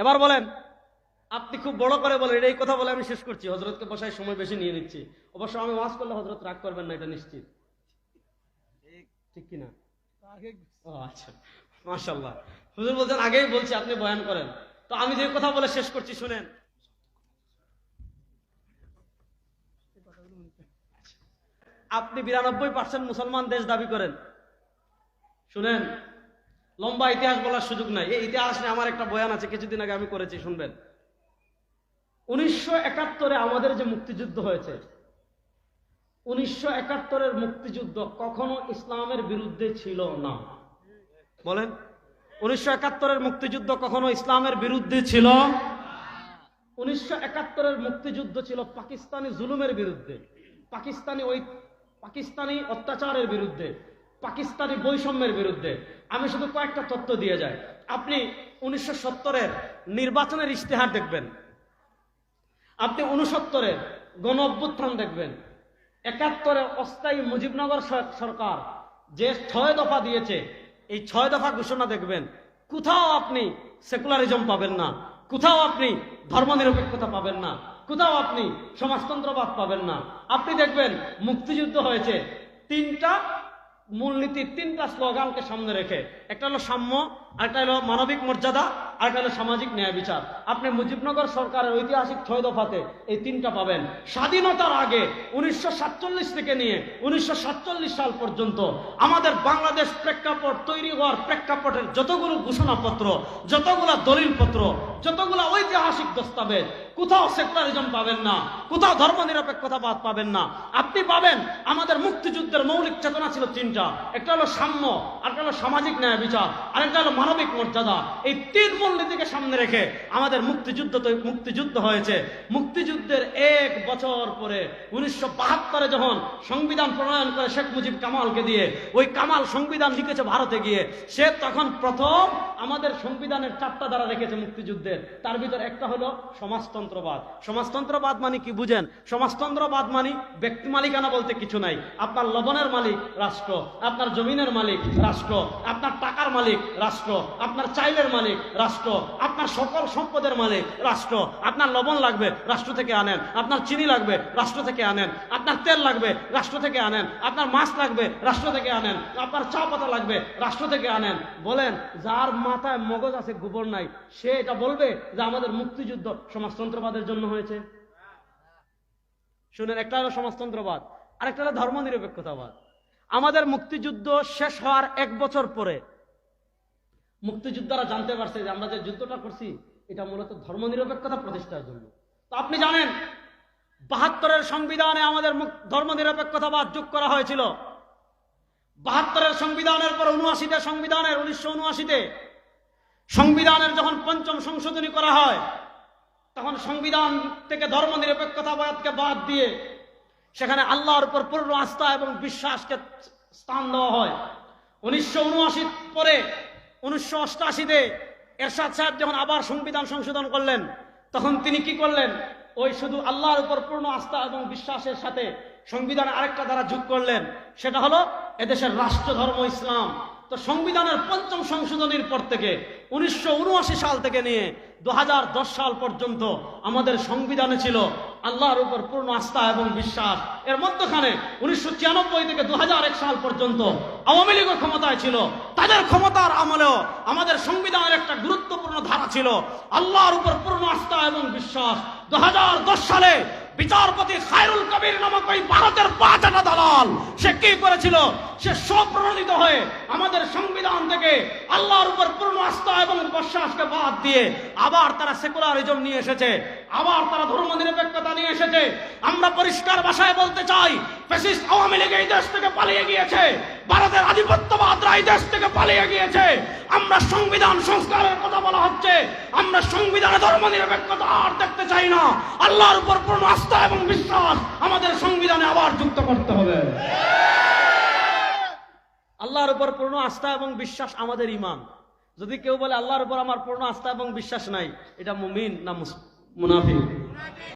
এবার বলেন, আপনি খুব বড় করে বলেন, এই কথা বলে আমি শেষ করছি। হজরতকে বসায় সময় বেশি নিয়ে নিচ্ছি। অবশ্য আমি ওয়াজ করলে হজরত রাগ করবেন না, এটা নিশ্চিত। ঠিক কিনা? ও আচ্ছা। মাশাল্লাহ হুজুর বলছেন, আগেই বলছি, আপনি বয়ান করেন। তো আমি যে কথা বলে শেষ করছি, শুনেন। আপনি বিরানব্বই পার্সেন্ট মুসলমান দেশ দাবি করেন। শুনেন। লম্বা ইতিহাস বলার সুযোগ নাই। এই ইতিহাস নিয়ে আমার একটা বয়ান আছে, কিছুদিন আগে আমি করেছি, শুনবেন। উনিশশো একাত্তরে আমাদের যে মুক্তিযুদ্ধ হয়েছে, উনিশশো একাত্তরের মুক্তিযুদ্ধ কখনো ইসলামের বিরুদ্ধে ছিল না। বলেন, উনিশশো একাত্তরের মুক্তিযুদ্ধ কখনো ইসলামের বিরুদ্ধে ছিল? উনিশশো একাত্তরের মুক্তিযুদ্ধ ছিল পাকিস্তানি জুলুমের বিরুদ্ধে, পাকিস্তানি ওই পাকিস্তানি অত্যাচারের বিরুদ্ধে। পাকিস্তানি বৈষম্যের বিরুদ্ধে আমি শুধু কয়েকটা তথ্য দিয়ে যাই। আপনি উনিশশো সত্তরের নির্বাচনের ইশতেহার দেখবেন। আপনি উনসত্তরের গণ অভ্যুত্থান দেখবেন। একাত্তরে অস্থায়ী মুজিবনগর সরকার যে ছয় দফা দিয়েছে, এই ছয় দফা ঘোষণা দেখবেন। কোথাও আপনি সেকুলারিজম পাবেন না। কোথাও আপনি ধর্মনিরপেক্ষতা পাবেন না। কোথাও আপনি সমাজতন্ত্রবাদ পাবেন না। আপনি দেখবেন মুক্তিযুদ্ধ হয়েছে তিনটা মূলনীতির তিনটা স্লোগানকে সামনে রেখে। একটা হলো সাম্য আরেকটা হলো মানবিক মর্যাদা, আর আরেকটা হলো সামাজিক ন্যায় বিচার। আপনি মুজিবনগর সরকারের ঐতিহাসিক ছয় দফাতে এই তিনটা পাবেন। স্বাধীনতার আগে উনিশশো সাতচল্লিশ থেকে নিয়ে উনিশশো সাতচল্লিশ সাল পর্যন্ত আমাদের বাংলাদেশ প্রেক্ষাপট তৈরি হওয়ার প্রেক্ষাপটের যতগুলো ঘোষণাপত্র, যতগুলো দলিলপত্র, যতগুলো ঐতিহাসিক দস্তাবেজ, কোথাও সেকুলারিজম পাবেন না, কোথাও ধর্মনিরপেক্ষতাবাদ পাবেন না। আপনি পাবেন আমাদের মুক্তিযুদ্ধের মৌলিক চেতনা ছিল তিনটা। একটা হলো সাম্য আরেকটা হলো সামাজিক ন্যায় বিচার। আরেকটা হলো মানবিক মর্যাদা এই তিন মূলনীতিকে সামনে রেখে আমাদের মুক্তিযুদ্ধ তো মুক্তিযুদ্ধ হয়েছে। মুক্তিযুদ্ধের এক বছর পরে উনিশশো বাহাত্তরে যখন সংবিধান প্রণয়ন করে শেখ মুজিব কামালকে দিয়ে ওই কামাল সংবিধান লিখেছে ভারতে গিয়ে, সে তখন প্রথম আমাদের সংবিধানের চারটা দ্বারা রেখেছে মুক্তিযুদ্ধের। তার ভিতর একটা হলো সমাজতন্ত্রবাদ। সমাজতন্ত্রবাদ মানে কি বুঝেন? সমাজতন্ত্রবাদ মানে ব্যক্তি মালিকানা বলতে কিছু নাই। আপনার লবণের মালিক রাষ্ট্র, আপনার জমিনের মালিক রাষ্ট্র, আপনার টাকার মালিক রাষ্ট্র। আপনার চাইলের মালিক রাষ্ট্র, আপনার সকল সম্পদের মালিক রাষ্ট্র। আপনার লবণ লাগবে, রাষ্ট্র থেকে আনেন। আপনার চিনি লাগবে, রাষ্ট্র থেকে আনেন। আপনার তেল লাগবে, রাষ্ট্র থেকে আনেন। আপনার মাছ লাগবে, রাষ্ট্র থেকে আনেন। আপনার চা পাতা লাগবে, রাষ্ট্র থেকে আনেন। বলেন, যার মাথায় মগজ আছে, গোবর নাই, সে এটা বলবে যে আমাদের মুক্তিযুদ্ধ সমাজতন্ত্রবাদের জন্য হয়েছে? শুনেন, একটা হলো সমাজতন্ত্রবাদ, আরেকটা হলো ধর্ম ধর্মনিরপেক্ষতাবাদ। আমাদের মুক্তিযুদ্ধ শেষ হওয়ার এক বছর পরে মুক্তিযোদ্ধারা জানতে পারছে যে আমরা যে যুদ্ধটা করছি, এটা মূলত ধর্মনিরপেক্ষতা প্রতিষ্ঠার জন্য। তো আপনি জানেন, বাহাত্তরের সংবিধানে আমাদের ধর্মনিরপেক্ষতাবাদ যোগ করা হয়েছিল। বাহাত্তরের সংবিধানের পর উনআশিতে সংবিধানের, উনিশশো উনআশিতে সংবিধানের যখন পঞ্চম সংশোধনী করা হয়, তখন সংবিধান থেকে ধর্মনিরপেক্ষতাবাদকে বাদ দিয়ে সেখানে আল্লাহর উপর পূর্ণ আস্থা এবং বিশ্বাসকে স্থান দেওয়া হয়। উনিশশো উনআশি পরে উনিশশো অষ্টাশিতে এরশাদ সাহেব যখন আবার সংবিধান সংশোধন করলেন, তখন তিনি কি করলেন? ওই শুধু আল্লাহর উপর পূর্ণ আস্থা এবং বিশ্বাসের সাথে সংবিধানে আরেকটা দ্বারা যোগ করলেন। সেটা হলো এদেশের রাষ্ট্রধর্ম ইসলাম। তো সংবিধানের পঞ্চম সংশোধনীর পর থেকে উনিশশো উনআশি সাল থেকে নিয়ে দুহাজার দশ সাল পর্যন্ত আমাদের সংবিধানে ছিল আল্লাহর উপর পূর্ণ আস্থা এবং বিশ্বাস। এর মধ্যখানে উনিশশো ছিয়ানব্বই থেকে দু হাজার এক সাল পর্যন্ত আওয়ামী লীগের ক্ষমতায় ছিল। তাদের ক্ষমতার আমলেও আমাদের সংবিধানের একটা গুরুত্বপূর্ণ ধারা ছিল আল্লাহর উপর পূর্ণ আস্থা এবং বিশ্বাস। দু হাজার দশ সালে বিচারপতি খায়রুল কবির নামক ওই ভারতের পাঁচটা দালাল সে কি করেছিল? সে স্বপ্রণোদিত হয়ে আমাদের সংবিধান থেকে আল্লাহর উপর পূর্ণ আস্থা এবং বিশ্বাসকে বাদ দিয়ে আবার তারা সেকুলারিজম নিয়ে এসেছে, আবার তারা ধর্ম নিরপেক্ষতা নিয়ে এসেছে। আমরা পরিষ্কার ভাষায় বলতে চাই ফ্যাসিস্ট আওয়ামী লীগ এই দেশ থেকে পালিয়ে গিয়েছে, ভারতের আধিপত্যবাদরা এই দেশ থেকে পালিয়ে গিয়েছে। আমরা সংবিধান সংস্কারের কথা বলা হচ্ছে, আমরা সংবিধানে ধর্ম নিরপেক্ষতা আর দেখতে চাই না। আল্লাহর উপর পূর্ণ আস্থা এবং বিশ্বাস আমাদের সংবিধানে আবার যুক্ত করতে হবে। আল্লাহর উপর পূর্ণ আস্থা এবং বিশ্বাস আমাদের ইমান। যদি কেউ বলে, আল্লাহর উপর আমার পূর্ণ আস্থা এবং বিশ্বাস নাই, এটা মুমিন না মুনাফি